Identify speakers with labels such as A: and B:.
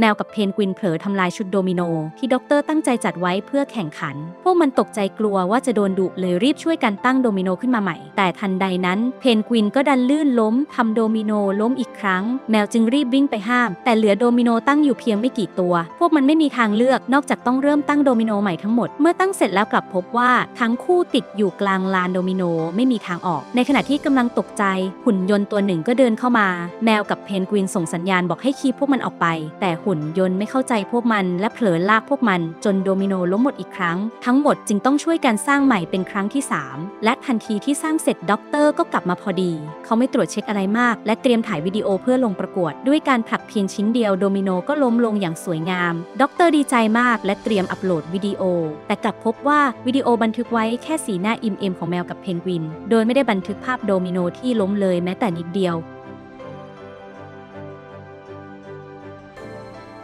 A: แมวกับเพนกวินเผลอทำลายชุดโดมิโนที่ด็อกเตอร์ตั้งใจจัดไว้เพื่อแข่งขัน พวกมันตกใจกลัวว่าจะโดนดุเลยรีบช่วยกันตั้งโดมิโนขึ้นมาใหม่ แต่ทันใดนั้นเพนกวินก็ดันลื่นล้มทำโดมิโนล้มอีกครั้ง แมวจึงรีบวิ่งไปห้าม แต่เหลือโดมิโนตั้งอยู่เพียงไม่กี่ตัว พวกมันไม่มีทางเลือกนอกจากต้องเริ่มตั้งโดมิโนใหม่ทั้งหมด เมื่อตั้งเสร็จแล้วกลับพบว่าทั้งคู่ติดอยู่กลางลานโดมิโนไม่มีทางออก ในขณะที่กำลังตกใจ หุ่นยนต์ตัวหนึ่งก็เดินเข้ามา แมวกับเพนกวินส่งสัญญาณบอกให้คีบพวกมันออกไป แต่หุ่นยนต์ไม่เข้าใจพวกมัน และเผลอลากพวกมันจนโดมิโนล้มหมดอีกครั้ง ทั้งหมดจึงต้องช่วยกันสร้างใหม่เป็นครั้งที่ 3 และทันทีที่สร้างเสร็จด็อกเตอร์ก็กลับมาพอดี เขาไม่ตรวจเช็คอะไรมาก และเตรียมถ่ายวิดีโอเพื่อลงประกวด ด้วยการผลักเพียงชิ้นเดียวโดมิโนก็ล้มลงอย่างสวยงามด็อกเตอร์ดีใจมาก และเตรียมอัปโหลดวิดีโอ แต่กลับพบว่าวิดีโอบันทึกไว้แค่สีหน้าอิ่มเอมของแมวกับเพนกวิน โดยไม่ได้บันทึกภาพโดมิโนที่ล้มเลยแม้แต่นิดเดียว